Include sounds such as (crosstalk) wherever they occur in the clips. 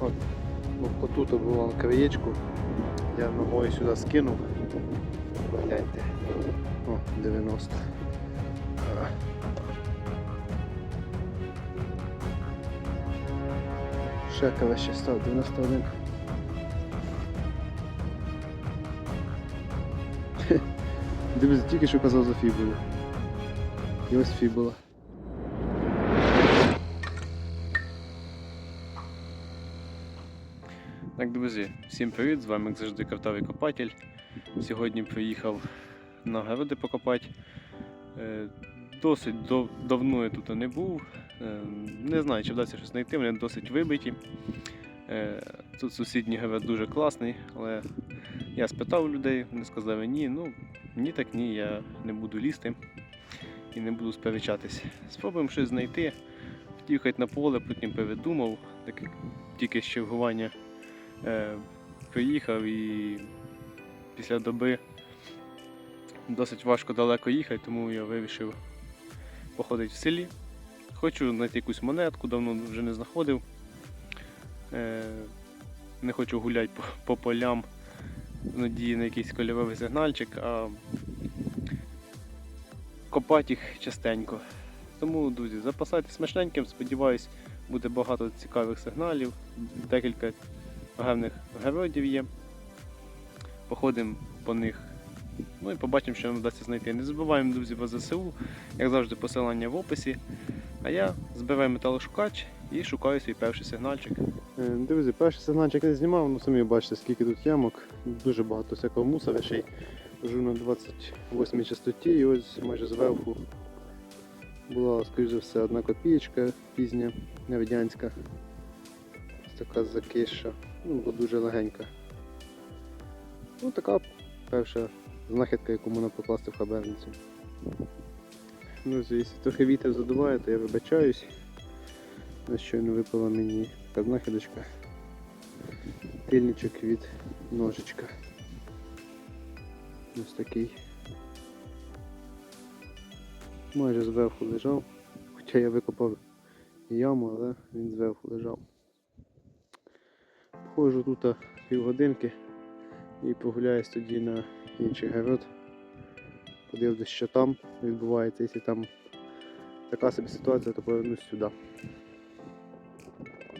От, ну, отут була на краєчку. Я ногою сюди скинув. Гляньте. О, 90. А. Ще краще став, 91. Хе, Дивись, тільки що казав за фібулу. І ось фібула. Так, друзі, всім привіт! З вами як завжди картовий копатель. Сьогодні приїхав на городи покопати. Е, Досить дов- давно я тут не був. Е, Не знаю, чи вдасться щось знайти, вони досить вибиті. Е, Тут сусідній город дуже класний, але я спитав людей, вони сказали ні, ну ні так ні, я не буду лізти і не буду сперечатись. Спробуємо щось знайти, хоч на поле, потім передумав, таке тільки з е, приїхав і після доби досить важко далеко їхати, тому я вирішив походити в селі. Хочу знайти якусь монетку, давно вже не знаходив. Е, не хочу гуляти по, по полям надії на якийсь кольоровий сигнальчик, а копати їх частенько. Тому, друзі, запасайтесь смачненьким, сподіваюсь, буде багато цікавих сигналів, декілька гарних городів є. Походимо по них. Ну і побачимо, що нам вдасться знайти. Не забуваємо, друзі, про ЗСУ, як завжди, посилання в описі. А я збираю металошукач і шукаю свій перший сигнальчик. Е, Друзі, перший сигнальчик не знімав, ну самі бачите, скільки тут ямок. Дуже багато всякого мусора, ще й живу на 28 частоті і ось майже зверху була, скоріш за все, одна копієчка пізня, радянська. Ось така закиша, ну, дуже легенька. Ну така перша знахідка, яку можна покласти в хаберницю. Друзі, якщо трохи вітер задуває, то я вибачаюсь. Ось щойно випала мені така знахідочка. Тильничок від ножичка. Ось такий. Майже зверху лежав. Хоча я викопав яму, але він зверху лежав. Походжу тут півгодинки і прогуляюсь тоді на інший город. Подивлюсь, що там відбувається, якщо там така собі ситуація, то повернусь сюди.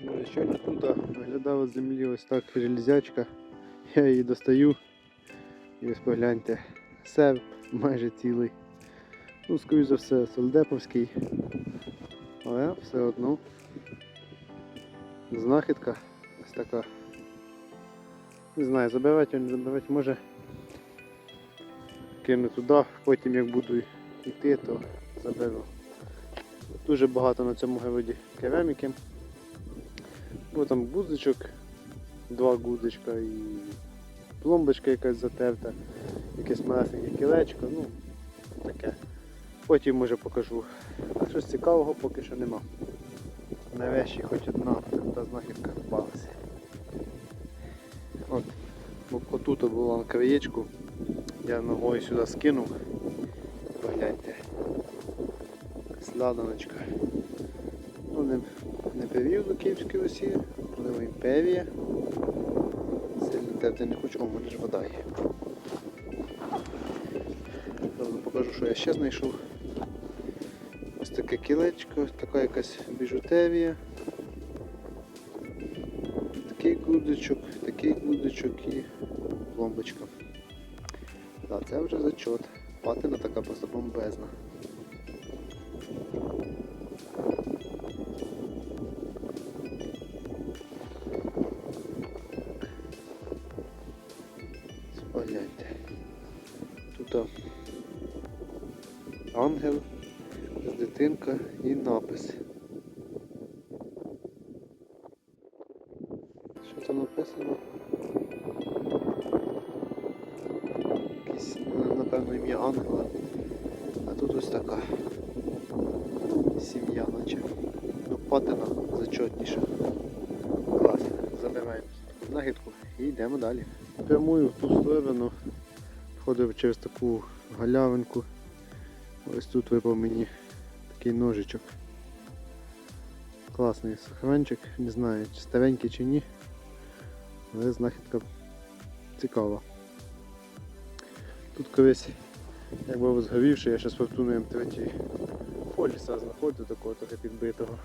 Ну, Щойно тут оглядав з землі ось так железячка. Я її достаю. І ось погляньте, серп майже цілий. Ну, скоріш за все, солдеповський. Але все одно знахідка ось така. Не знаю, забирати його, не забирати, може кину туди, потім як буду йти, то заберу. Дуже багато на цьому городі кераміки. Ну там гудзичок, два гудзичка і пломбочка якась затерта, якесь малесеньке кілечко, ну таке. Потім може покажу. Щось цікавого поки що нема. Нарешті хоч одна та знахідка впалася. Отут була на краєчку, я ногою сюди скинув. Погляньте. Сладаночка. Ну, не, не період до Київської Росії, можливо імперія. Сильно терти не хочу, о, мене ж вода є. Правда, покажу, що я ще знайшов. Ось таке кілечко, така якась біжутерія. Такий гудзичок, такий гудзичок і пломбочка. Так, це вже зачот. Патина така просто бомбезна. Погляньте. Тут ангел, дитинка і напис. Далі. Прямую в ту сторону. Входив через таку галявинку. Ось тут випав мені такий ножичок. Класний суховенчик, не знаю, чи старенький чи ні. Але знахідка цікава. Тут колись, як був згорівши, я ще з М3 поліса знаходив такого трохи підбитого.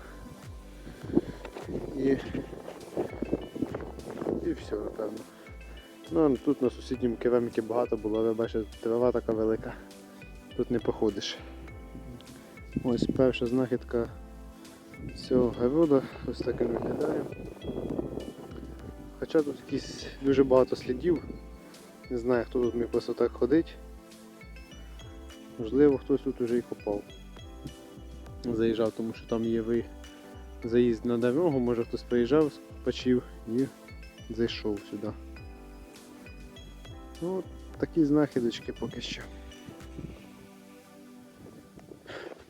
І, і все, напевно. Ну, тут на сусідньому кераміки багато було, але бачите, трава така велика. Тут не походиш. Ось перша знахідка цього города. Ось так виглядає. Хоча тут якісь дуже багато слідів. Не знаю, хто тут міг просто так ходити. Можливо, хтось тут уже і копав. Заїжджав, тому що там є ви... заїзд на дорогу, може хтось приїжджав, почив і зайшов сюди. Ну, такі знахідочки поки що.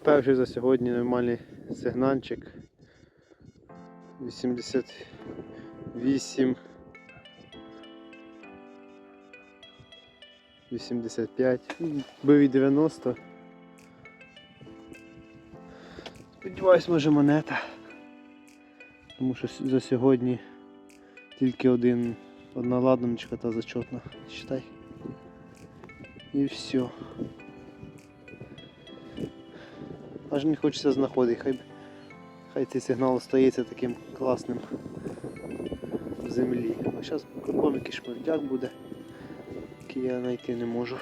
Перший за сьогодні нормальний сигнальчик. 88. 85. Ну, Був і 90. Сподіваюсь, може монета. Тому що за сьогодні тільки один, одна ладаночка та зачетна. Считай. І все. Аж не хочеться знаходити. Хай, хай цей сигнал стається таким класним в землі. А зараз кругом якийсь шмердяк буде, який я знайти не можу.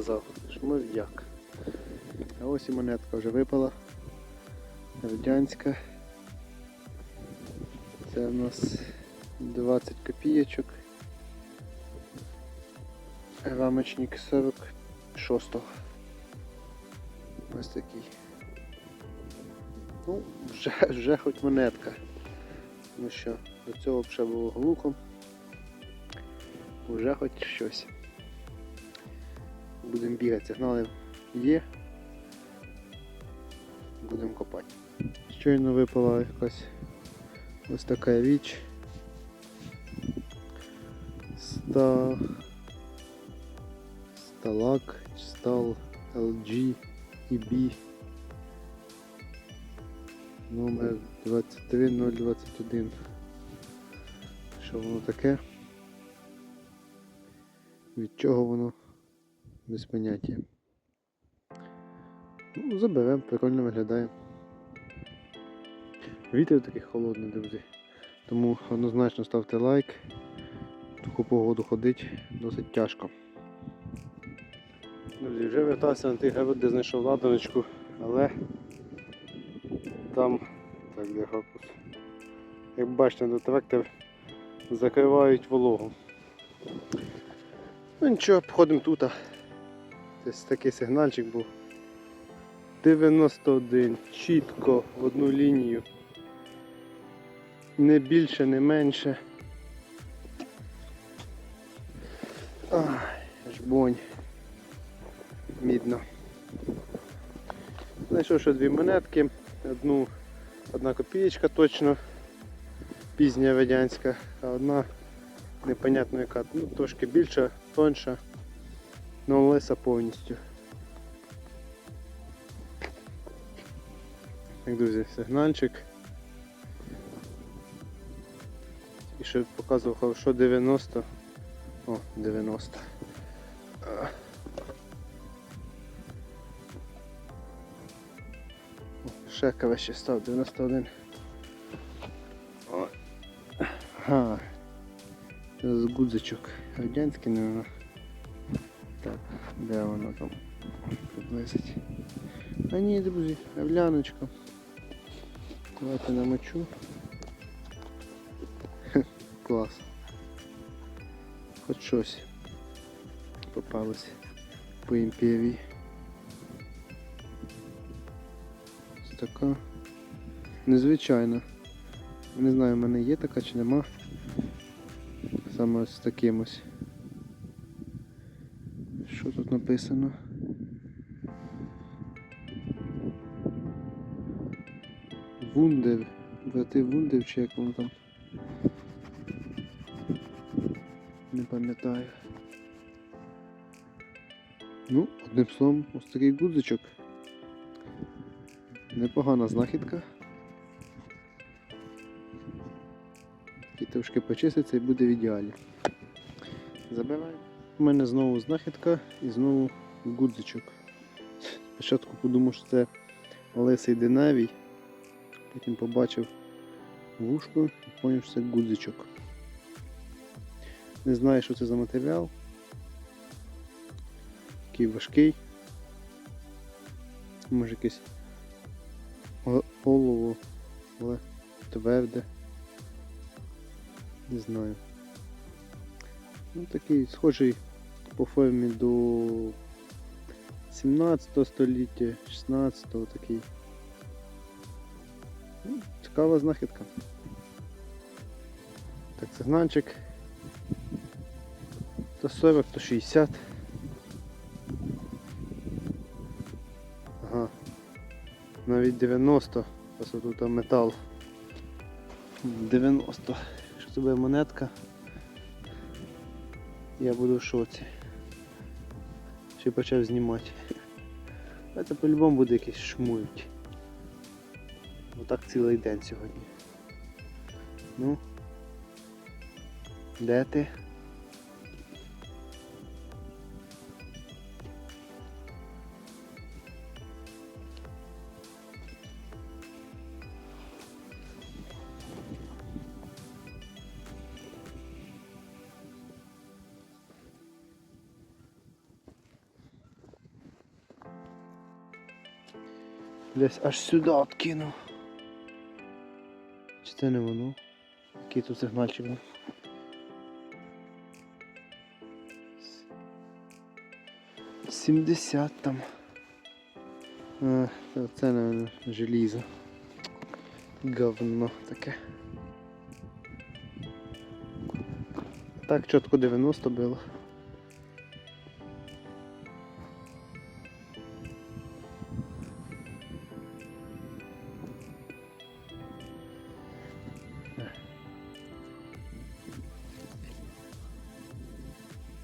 Казав, шмурдяк. А ось і монетка вже випала. Радянська. Це в нас 20 копійочок. Рамочник 46-го. Ось такий. Ну, вже, вже хоч монетка. Ну що, до цього б ще було глухом. Вже хоч щось. Будемо бігати, сигнали є. Будемо копати. Щойно випала якась ось така річ. Ста... Сталак, стал LG EB номер 23021. Що воно таке? Від чого воно? Без поняття. Ну, заберемо, прикольно виглядає. Вітер такий холодний, друзі. Тому однозначно ставте лайк. В таку погоду ходить досить тяжко. Друзі, вже вертався на тих город, де знайшов ладаночку, але там так де корпус. Як бачите, на трактор закривають вологу. Ну нічого, походимо тут. Ось такий сигнальчик був. 91, чітко в одну лінію. Не більше, не менше. Ай, жбонь. Мідно. Знайшов ще дві монетки. Одну, одна копієчка точно пізня радянська, а одна непонятно яка. Ну, трошки більша, тонша, але леса повністю. Так, друзі, сигнальчик. І ще показував хорошо 90. О, 90. А. О, Ще став 91. О. Ага. З гудзичок. Радянський, наверное. Де воно там приблизить. А ні, друзі, овляночка. Давайте намочу. (laughs) Клас. Хоч щось попалось по імперії. Ось така. Незвичайна. Не знаю, в мене є така чи нема. Саме з таким ось написано. Вундев, брати Вундев чи як воно там. Не пам'ятаю. Ну, одним словом, ось такий гудзичок. Непогана знахідка. І трошки почиститься і буде в ідеалі. Забиваємо. У мене знову знахідка і знову гудзичок. Спочатку подумав, що це лисий диневій, потім побачив вушко і зрозумів, що це гудзичок. Не знаю, що це за матеріал. Такий важкий. Може якесь олово, але тверде. Не знаю. Ну, такий схожий по формі до 17 століття, 16 такий. Ну, цікава знахідка. Так, сигнальчик. То 40, то 60. Ага. Навіть 90. Ось тут метал. 90. Якщо це буде монетка, я буду в шоці. Ще почав знімати. Це по-любому буде якийсь шмуть. Отак цілий день сьогодні. Ну. Де ти? Десь аж сюди откинув. Чи це не воно? Який тут сигнальчик був? Сімдесят там. А, це, наверное, желізо. Говно таке. Так, чітко 90 було.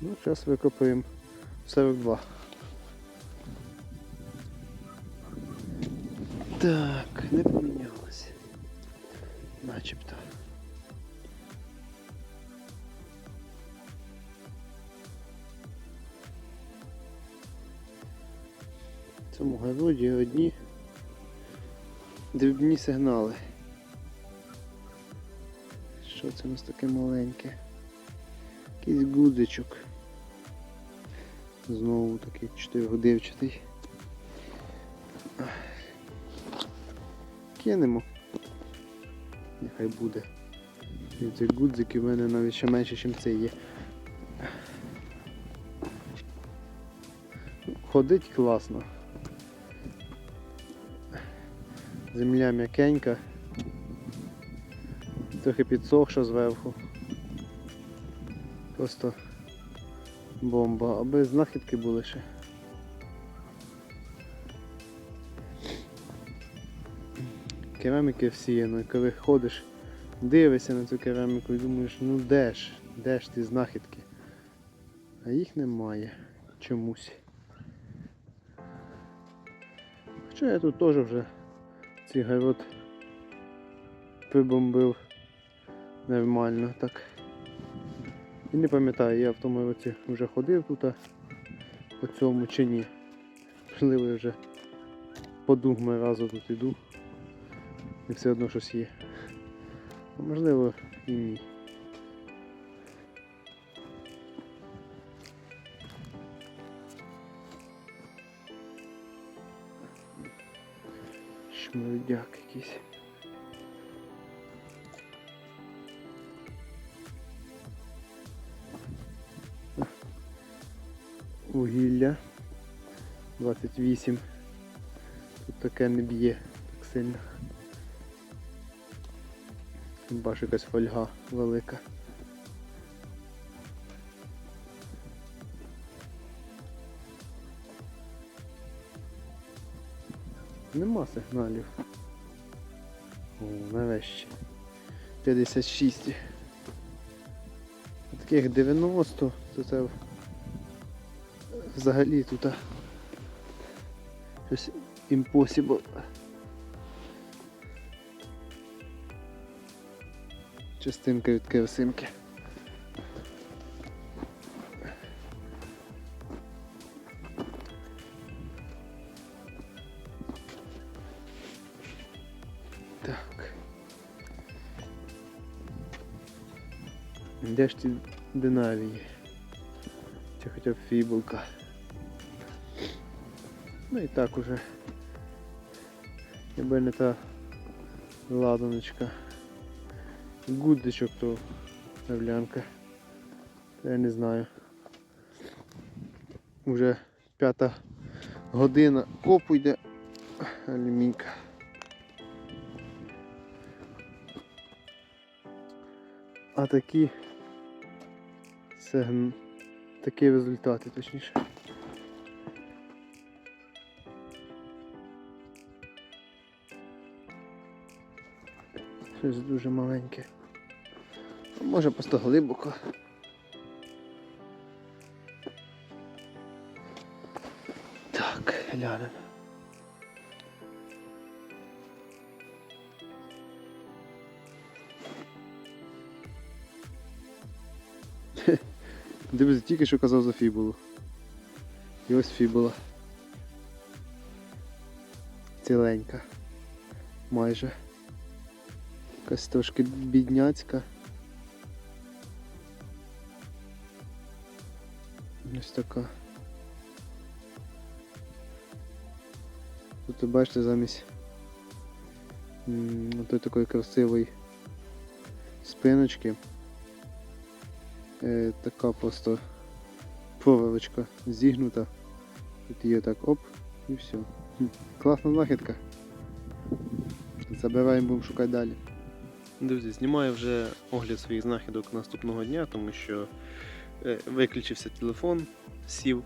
Ну, зараз викопаємо 42. Так, не помінялося. Начебто. В цьому городі одні дрібні сигнали. Що це у нас таке маленьке? Якийсь гудзичок. Знову такий чотиригодивчатий. Кинемо. Нехай буде. І цих гудзиків в мене навіть ще менше, ніж це є. Ходить класно. Земля м'якенька. Трохи підсохша зверху. Просто бомба, аби знахідки були ще. Кераміки всіяно, коли ходиш, дивишся на цю кераміку і думаєш, ну де ж, де ж ті знахідки? А їх немає чомусь. Хоча я тут теж вже цей город прибомбив нормально так. І не пам'ятаю, я в тому році вже ходив тут по цьому чи ні. Можливо, я вже по дугми разу тут іду. І все одно щось є. А можливо і ні. Шмурдяк якийсь. Вугілля 28. Тут таке не б'є так сильно. Бачу якась фольга велика. Нема сигналів. О, нарешті. 56. Таких 90, то це взагалі тут щось impossible. Частинка від керосинки. Так. Де ж ті динарії? Чи хоча б фібулка? Ну і так уже. Якби не та ладаночка. Гудзичок то тавлянка. Та я не знаю. Уже п'ята година копу йде алюмінька. А такі це такі результати, точніше. Щось дуже маленьке. Може просто глибоко. Так, глянемо. (laughs) Дивіться, тільки що казав за фібулу. І ось фібула. Ціленька. Майже. Якась трошки бідняцька. Ось така. Тут бачите замість м, отой такої красивої спиночки. Е, така просто проволочка зігнута. Тут її так оп і все. Класна знахідка. Забираємо, будемо шукати далі. Друзі, знімаю вже огляд своїх знахідок наступного дня, тому що е, виключився телефон, сів.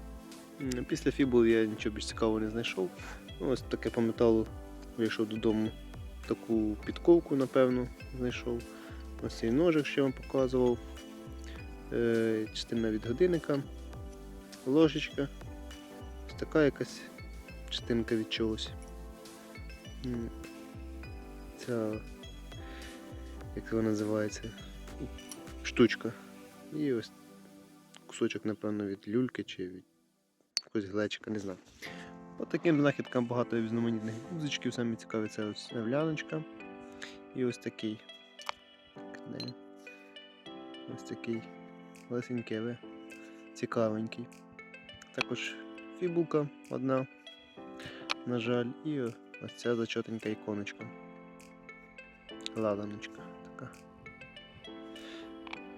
Після фібул я нічого більш цікавого не знайшов. Ось таке по металу вийшов додому. Таку підковку, напевно, знайшов. Ось цей ножик, що я вам показував. Е, частина від годинника, ложечка. Ось така якась частинка від чогось. Ця, як вона називається, штучка. І ось кусочок, напевно, від люльки чи від якогось глечика, не знаю. По таким знахідкам багато різноманітних гудзичків, самі цікаві це ось являночка. І ось такий. Ось такий лесенький, але цікавенький. Також фібулка одна, на жаль, і ось ця зачотенька іконочка. Ладаночка така.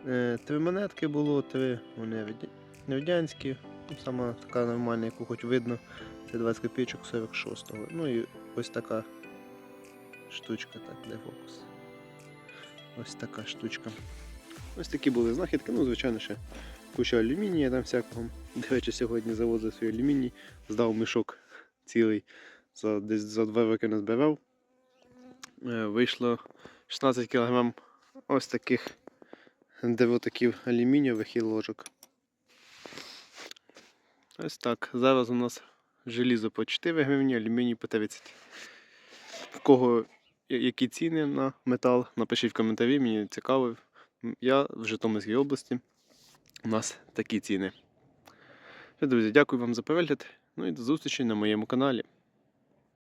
Е, три монетки було, три вони радя- радянські. Ну, Сама така нормальна, яку хоч видно, це 20 копійочок 46-го. Ну і ось така штучка, так, де фокус. Ось така штучка. Ось такі були знахідки, ну, звичайно, ще куча алюмінія там всякого. До речі, сьогодні завозив свій алюміній, здав мішок цілий, за, десь за два роки назбирав. Е, Вийшло 16 кг ось таких девотаків алюмінієвих і ложок. Ось так. Зараз у нас желізо по 4 гривні, алюміній по 30. В кого які ціни на метал, напишіть в коментарі, мені цікаво. Я в Житомирській області. У нас такі ціни. Друзі, дякую вам за перегляд. Ну і до зустрічі на моєму каналі.